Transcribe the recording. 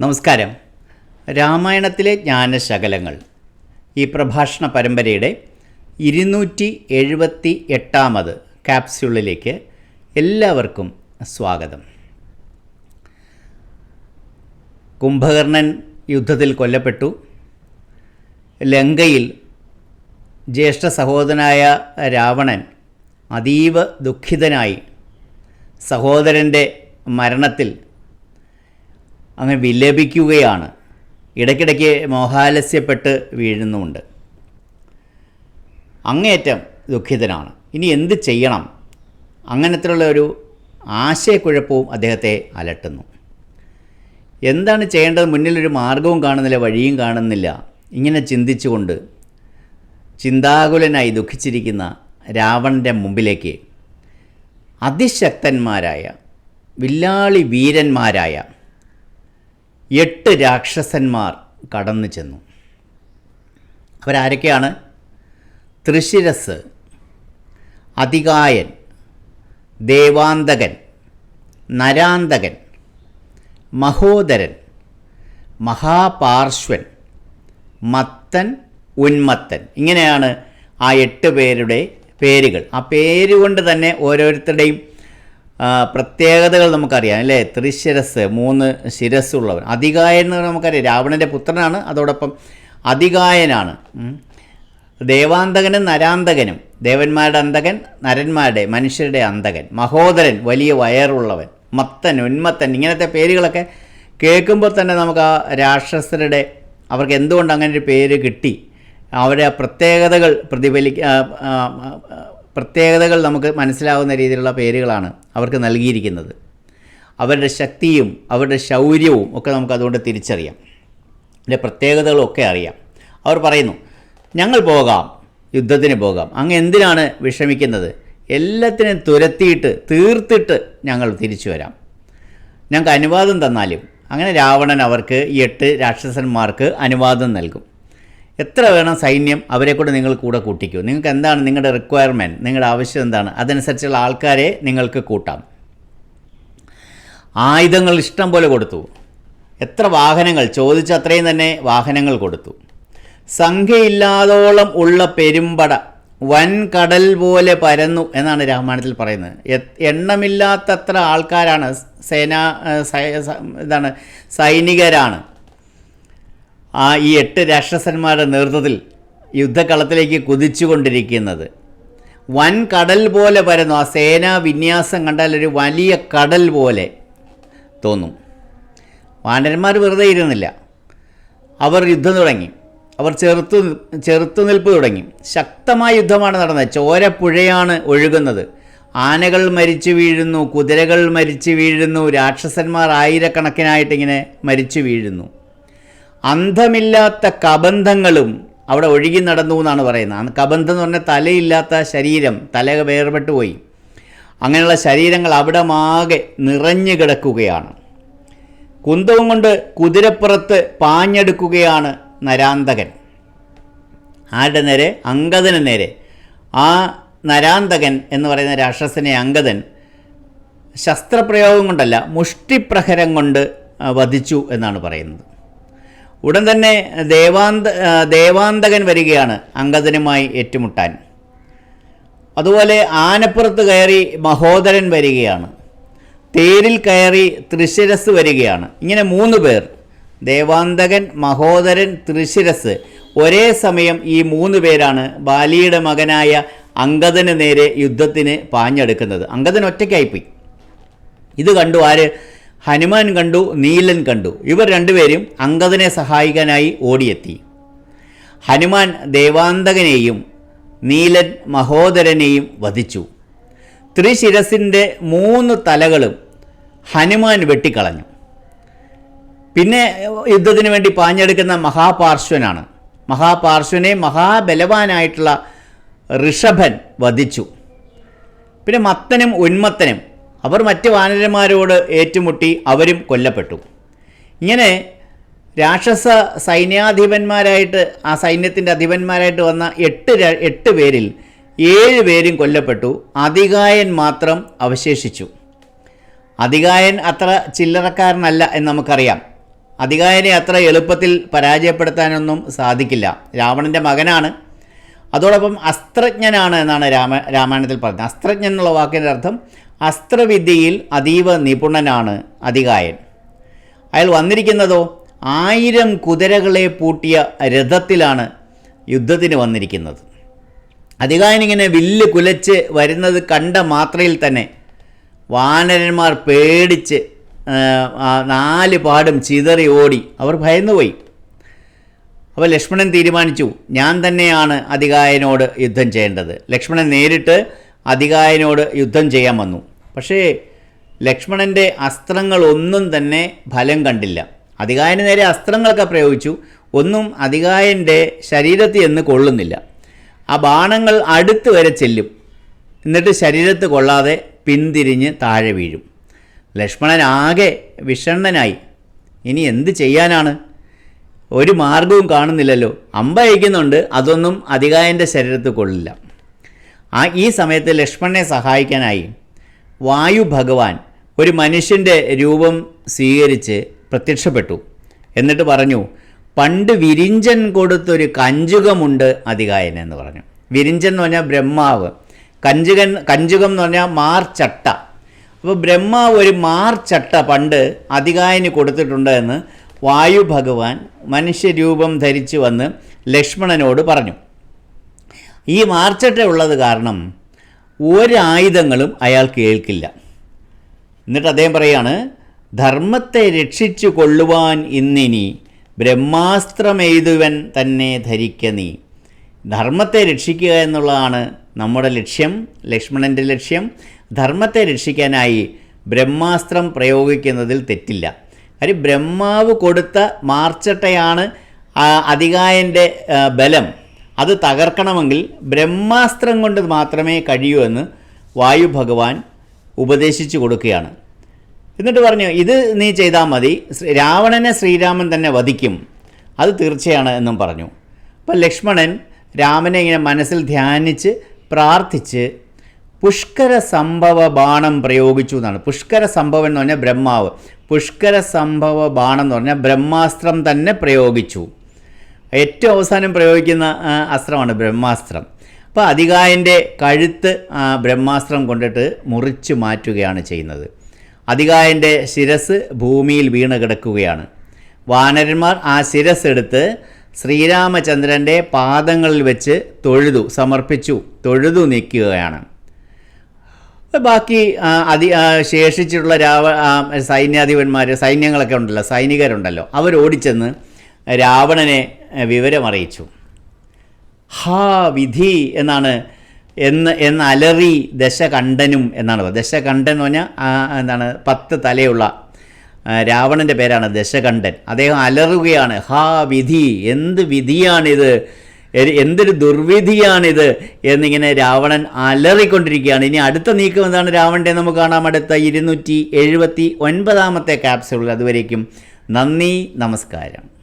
നമസ്കാരം. രാമായണത്തിലെ ജ്ഞാനശകലങ്ങൾ. ഈ പ്രഭാഷണ പരമ്പരയുടെ ഇരുന്നൂറ്റി എഴുപത്തി എട്ടാമത് ക്യാപ്സ്യൂളിലേക്ക് എല്ലാവർക്കും സ്വാഗതം. കുംഭകർണൻ യുദ്ധത്തിൽ കൊല്ലപ്പെട്ടു. ലങ്കയിൽ ജ്യേഷ്ഠ സഹോദരനായ രാവണൻ അതീവ ദുഃഖിതനായി. സഹോദരന്റെ മരണത്തിൽ അങ്ങ് വിലപിക്കുകയാണ്. ഇടയ്ക്കിടയ്ക്ക് മോഹാലസ്യപ്പെട്ട് വീഴുന്നുമുണ്ട്. അങ്ങേയറ്റം ദുഃഖിതനാണ്. ഇനി എന്ത് ചെയ്യണം? അങ്ങനത്തിലുള്ള ഒരു ആശയക്കുഴപ്പവും അദ്ദേഹത്തെ അലട്ടുന്നു. എന്താണ് ചെയ്യേണ്ടത്? മുന്നിലൊരു മാർഗവും കാണുന്നില്ല വഴിയും കാണുന്നില്ല. ഇങ്ങനെ ചിന്തിച്ചുകൊണ്ട് ചിന്താകുലനായി ദുഃഖിച്ചിരിക്കുന്ന രാവണന്റെ മുമ്പിലേക്ക് അതിശക്തന്മാരായ വില്ലാളി വീരന്മാരായ എട്ട് രാക്ഷസന്മാർ കടന്നു ചെന്നു. അവരാരൊക്കെയാണ്? തൃശിരസ് അതികായൻ ദേവാന്തകൻ നരാന്തകൻ മഹോദരൻ മഹാപാർശ്വൻ മത്തൻ ഉന്മത്തൻ. ഇങ്ങനെയാണ് ആ എട്ട് പേരുടെ പേരുകൾ. ആ പേരുകൊണ്ട് തന്നെ ഓരോരുത്തരുടെയും പ്രത്യേകതകൾ നമുക്കറിയാം അല്ലേ? ത്രിശിരസ് മൂന്ന് ശിരസ്സുള്ളവൻ അതികായൻ എന്ന് പറഞ്ഞാൽ നമുക്കറിയാം രാവണന്റെ പുത്രനാണ് അതോടൊപ്പം അധികായനാണ്. ദേവാന്തകനും നരാന്തകനും ദേവന്മാരുടെ അന്തകൻ നരന്മാരുടെ മനുഷ്യരുടെ അന്തകൻ മഹോദരൻ വലിയ വയറുള്ളവൻ മത്തൻ ഉന്മത്തൻ ഇങ്ങനത്തെ പേരുകളൊക്കെ കേൾക്കുമ്പോൾ തന്നെ നമുക്ക് ആ രാക്ഷസരുടെ അവർക്ക് എന്തുകൊണ്ട് അങ്ങനെ ഒരു പേര് കിട്ടി? അവരുടെ പ്രത്യേകതകൾ പ്രതിഫലി ആ, ആ, ആ, പ്രത്യേകതകൾ നമുക്ക് മനസ്സിലാവുന്ന രീതിയിലുള്ള പേരുകളാണ് അവർക്ക് നൽകിയിരിക്കുന്നത്. അവരുടെ ശക്തിയും അവരുടെ ശൗര്യവും ഒക്കെ നമുക്ക് അതുകൊണ്ട് തിരിച്ചറിയാം. അതിന്റെ പ്രത്യേകതകളൊക്കെ അറിയാം. അവർ പറയുന്നു ഞങ്ങൾ പോകാം യുദ്ധത്തിന് പോകാം. അങ്ങ് എന്തിനാണ് വിഷമിക്കുന്നത്? എല്ലാത്തിനും തുരത്തിയിട്ട് തീർത്തിട്ട് ഞങ്ങൾ തിരിച്ചു വരാം. ഞങ്ങൾക്ക് അനുവാദം തന്നാലും. അങ്ങനെ രാവണൻ അവർക്ക് എട്ട് രാക്ഷസന്മാർക്ക് അനുവാദം നൽകും. എത്ര വേണം സൈന്യം അവരെ കൂടെ നിങ്ങൾ കൂടെ കൂട്ടിക്കൂ? നിങ്ങൾക്ക് എന്താണ് നിങ്ങളുടെ റിക്വയർമെന്റ് നിങ്ങളുടെ ആവശ്യം എന്താണ്? അതനുസരിച്ചുള്ള ആൾക്കാരെ നിങ്ങൾക്ക് കൂട്ടാം. ആയുധങ്ങൾ ഇഷ്ടം പോലെ കൊടുത്തു. എത്ര വാഹനങ്ങൾ? ചോദിച്ച അത്രയും തന്നെ വാഹനങ്ങൾ കൊടുത്തു. സംഖ്യയില്ലാതോളം ഉള്ള പെരുമ്പട വൻ കടൽ പോലെ പരന്നു എന്നാണ് രാമായണത്തിൽ പറയുന്നത്. എണ്ണമില്ലാത്തത്ര ആൾക്കാരാണ് സേനാ ഇതാണ് സൈനികരാണ്. ആ ഈ എട്ട് രാക്ഷസന്മാരുടെ നേതൃത്വത്തിൽ യുദ്ധക്കളത്തിലേക്ക് കുതിച്ചുകൊണ്ടിരിക്കുന്നത്. വൻ കടൽ പോലെ വരുന്നു. ആ സേനാ വിന്യാസം കണ്ടാൽ ഒരു വലിയ കടൽ പോലെ തോന്നും. വാനരന്മാർ വെറുതെ ഇരുന്നില്ല. അവർ യുദ്ധം തുടങ്ങി. അവർ ചെറുത്തു ചെറുത്തുനിൽപ്പ് തുടങ്ങി. ശക്തമായ യുദ്ധമാണ് നടന്നത്. ചോരപ്പുഴയാണ് ഒഴുകുന്നത്. ആനകൾ മരിച്ചു വീഴുന്നു കുതിരകൾ മരിച്ചു വീഴുന്നു രാക്ഷസന്മാർ ആയിരക്കണക്കിനായിട്ടിങ്ങനെ മരിച്ചു വീഴുന്നു. അന്ധമില്ലാത്ത കബന്ധങ്ങളും അവിടെ ഒഴുകി നടന്നു എന്നാണ് പറയുന്നത്. കബന്ധം എന്ന് പറഞ്ഞാൽ തലയില്ലാത്ത ശരീരം തല വേർപെട്ടു പോയി. അങ്ങനെയുള്ള ശരീരങ്ങൾ അവിടെ മാകെ നിറഞ്ഞു കിടക്കുകയാണ്. കുന്തവും കൊണ്ട് കുതിരപ്പുറത്ത് പാഞ്ഞെടുക്കുകയാണ് നരാന്തകൻ. ആരുടെ നേരെ? അങ്കദന് നേരെ. ആ നരാന്തകൻ എന്ന് പറയുന്ന രാക്ഷസനെ അങ്കദൻ ശസ്ത്രപ്രയോഗം കൊണ്ടല്ല മുഷ്ടിപ്രഹരം കൊണ്ട് വധിച്ചു എന്നാണ് പറയുന്നത്. ഉടൻ തന്നെ ദേവാന്ത ദേവാന്തകൻ വരികയാണ് അങ്കദനുമായി ഏറ്റുമുട്ടാൻ. അതുപോലെ ആനപ്പുറത്ത് കയറി മഹോദരൻ വരികയാണ്. തേരിൽ കയറി തൃശിരസ് വരികയാണ്. ഇങ്ങനെ മൂന്ന് പേർ ദേവാന്തകൻ മഹോദരൻ തൃശിരസ് ഒരേ സമയം ഈ മൂന്ന് പേരാണ് ബാലിയുടെ മകനായ അങ്കദന് നേരെ യുദ്ധത്തിന് പാഞ്ഞെടുക്കുന്നത്. അങ്കദൻ ഒറ്റയ്ക്കായിപ്പോയി. ഇത് കണ്ടു ആര്? ഹനുമാൻ കണ്ടു നീലൻ കണ്ടു. ഇവർ രണ്ടുപേരും അങ്കദനെ സഹായിക്കാനായി ഓടിയെത്തി. ഹനുമാൻ ദേവാന്തകനെയും നീലൻ മഹോദരനെയും വധിച്ചു. ത്രിശിരസിന്റെ മൂന്ന് തലകളും ഹനുമാൻ വെട്ടിക്കളഞ്ഞു. പിന്നെ യുദ്ധത്തിന് വേണ്ടി പാഞ്ഞെടുക്കുന്ന മഹാപാർശ്വനാണ്. മഹാപാർശ്വനെ മഹാബലവാനായിട്ടുള്ള ഋഷഭൻ വധിച്ചു. പിന്നെ മത്തനും ഉന്മത്തനും അവർ മറ്റ് വാനരന്മാരോട് ഏറ്റുമുട്ടി അവരും കൊല്ലപ്പെട്ടു. ഇങ്ങനെ രാക്ഷസ സൈന്യാധിപന്മാരായിട്ട് ആ സൈന്യത്തിന്റെ അധിപന്മാരായിട്ട് വന്ന എട്ട് എട്ട് പേരിൽ ഏഴ് പേരും കൊല്ലപ്പെട്ടു. അതികായൻ മാത്രം അവശേഷിച്ചു. അധികായൻ അത്ര ചില്ലറക്കാരനല്ല എന്ന് നമുക്കറിയാം. അധികായനെ അത്ര എളുപ്പത്തിൽ പരാജയപ്പെടുത്താനൊന്നും സാധിക്കില്ല. രാവണന്റെ മകനാണ്. അതോടൊപ്പം അസ്ത്രജ്ഞനാണ് എന്നാണ് രാമ രാമായണത്തിൽ പറഞ്ഞത്. അസ്ത്രജ്ഞൻ എന്നുള്ള വാക്കിന്റെ അർത്ഥം അസ്ത്രവിദ്യയിൽ അതീവ നിപുണനാണ് അധികായൻ. അയാൾ വന്നിരിക്കുന്നതോ? ആയിരം കുതിരകളെ പൂട്ടിയ രഥത്തിലാണ് യുദ്ധത്തിന് വന്നിരിക്കുന്നത്. അധികായൻ ഇങ്ങനെ വില്ല് കുലച്ച് വരുന്നത് കണ്ട മാത്രയിൽ തന്നെ വാനരന്മാർ പേടിച്ച് നാല് പാടും ചിതറി ഓടി. അവർ ഭയന്നുപോയി. അപ്പോൾ ലക്ഷ്മണൻ തീരുമാനിച്ചു ഞാൻ തന്നെയാണ് അധികായനോട് യുദ്ധം ചെയ്യേണ്ടത്. ലക്ഷ്മണൻ നേരിട്ട് അധികായനോട് യുദ്ധം ചെയ്യാൻ വന്നു. പക്ഷേ ലക്ഷ്മണന്റെ അസ്ത്രങ്ങളൊന്നും തന്നെ ഫലം കണ്ടില്ല. അധികായന് നേരെ അസ്ത്രങ്ങളൊക്കെ പ്രയോഗിച്ചു. ഒന്നും അധികായന്റെ ശരീരത്തിൽ എന്ന് കൊള്ളുന്നില്ല. ആ ബാണങ്ങൾ അടുത്ത് വരെ ചെല്ലും. എന്നിട്ട് ശരീരത്ത് കൊള്ളാതെ പിന്തിരിഞ്ഞ് താഴെ വീഴും. ലക്ഷ്മണൻ ആകെ വിഷണ്ണനായി. ഇനി എന്ത് ചെയ്യാനാണ്? ഒരു മാർഗവും കാണുന്നില്ലല്ലോ. അമ്പ അയക്കുന്നുണ്ട് അതൊന്നും അധികായന്റെ ശരീരത്ത് കൊള്ളില്ല. ആ ഈ സമയത്ത് ലക്ഷ്മണനെ സഹായിക്കാനായി വായു ഭഗവാൻ ഒരു മനുഷ്യന്റെ രൂപം സ്വീകരിച്ച് പ്രത്യക്ഷപ്പെട്ടു. എന്നിട്ട് പറഞ്ഞു പണ്ട് വിരിഞ്ചൻ കൊടുത്തൊരു കഞ്ചുകമുണ്ട് അധികായൻ എന്ന് പറഞ്ഞു. വിരിഞ്ചൻ എന്ന് പറഞ്ഞാൽ ബ്രഹ്മാവ് കഞ്ചുകൻ കഞ്ചുകം എന്ന് പറഞ്ഞാൽ മാർച്ചട്ട അപ്പോൾ ബ്രഹ്മാവ് ഒരു മാർച്ചട്ട പണ്ട് അധികായന് കൊടുത്തിട്ടുണ്ട് എന്ന് വായു ഭഗവാൻ മനുഷ്യരൂപം ധരിച്ചു വന്ന് ലക്ഷ്മണനോട് പറഞ്ഞു. ഈ മാർച്ചട്ട ഉള്ളത് കാരണം ഒരായുധങ്ങളും അയാൾ കേൾക്കില്ല. എന്നിട്ട് അദ്ദേഹം പറയാണ് ധർമ്മത്തെ രക്ഷിച്ചു കൊള്ളുവാൻ ഇന്നിനി ബ്രഹ്മാസ്ത്രമെയ്തുവൻ തന്നെ ധരിക്ക നീ. ധർമ്മത്തെ രക്ഷിക്കുക എന്നുള്ളതാണ് നമ്മുടെ ലക്ഷ്യം ലക്ഷ്മണന്റെ ലക്ഷ്യം. ധർമ്മത്തെ രക്ഷിക്കാനായി ബ്രഹ്മാസ്ത്രം പ്രയോഗിക്കുന്നതിൽ തെറ്റില്ല. കാര്യം ബ്രഹ്മാവ് കൊടുത്ത മാർച്ചട്ടയാണ് അധികായന്റെ ബലം. അത് തകർക്കണമെങ്കിൽ ബ്രഹ്മാസ്ത്രം കൊണ്ട് മാത്രമേ കഴിയൂ എന്ന് വായു ഭഗവാൻ ഉപദേശിച്ചു കൊടുക്കുകയാണ്. എന്നിട്ട് പറഞ്ഞു ഇത് നീ ചെയ്താൽ മതി രാവണനെ ശ്രീരാമൻ തന്നെ വധിക്കും അത് തീർച്ചയാണ് എന്നും പറഞ്ഞു. അപ്പം ലക്ഷ്മണൻ രാമനെ ഇങ്ങനെ മനസ്സിൽ ധ്യാനിച്ച് പ്രാർത്ഥിച്ച് പുഷ്കര സംഭവ ബാണം പ്രയോഗിച്ചു എന്നാണ്. പുഷ്കര സംഭവം എന്ന് പറഞ്ഞാൽ ബ്രഹ്മാവ്. പുഷ്കര സംഭവ ബാണം എന്ന് പറഞ്ഞാൽ ബ്രഹ്മാസ്ത്രം തന്നെ പ്രയോഗിച്ചു. ഏറ്റവും അവസാനം പ്രയോഗിക്കുന്ന അസ്ത്രമാണ് ബ്രഹ്മാസ്ത്രം. അപ്പോൾ അധികായന്റെ കഴുത്ത് ബ്രഹ്മാസ്ത്രം കൊണ്ടിട്ട് മുറിച്ച് മാറ്റുകയാണ് ചെയ്യുന്നത്. അധികായന്റെ ശിരസ് ഭൂമിയിൽ വീണ് കിടക്കുകയാണ്. വാനരന്മാർ ആ ശിരസ് എടുത്ത് ശ്രീരാമചന്ദ്രന്റെ പാദങ്ങളിൽ വെച്ച് തൊഴുതു സമർപ്പിച്ചു തൊഴുതു നീക്കുകയാണ്. ബാക്കി അതി ശേഷിച്ചിട്ടുള്ള രാവ സൈന്യാധിപന്മാർ സൈന്യങ്ങളൊക്കെ ഉണ്ടല്ലോ സൈനികരുണ്ടല്ലോ അവർ ഓടിച്ചെന്ന് രാവണനെ വിവരമറിയിച്ചു. ഹാ വിധി എന്നാണ് എന്ന് എന്ന് അലറി ദശകണ്ഠനും എന്നാണ് ദശകണ്ഠൻ എന്ന് പറഞ്ഞാൽ എന്താണ് പത്ത് തലയുള്ള രാവണന്റെ പേരാണ് ദശകണ്ഠൻ. അദ്ദേഹം അലറുകയാണ് ഹാ വിധി എന്ത് വിധിയാണിത്? എന്തൊരു ദുർവിധിയാണിത്? എന്നിങ്ങനെ രാവണൻ അലറിക്കൊണ്ടിരിക്കുകയാണ്. ഇനി അടുത്ത നീക്കം എന്താണ് രാവണന്റെ നമുക്ക് കാണാം. അടുത്ത ഇരുന്നൂറ്റി എഴുപത്തി ഒൻപതാമത്തെ ക്യാപ്സ്യൂളിൽ അതുവരേക്കും. നന്ദി നമസ്കാരം.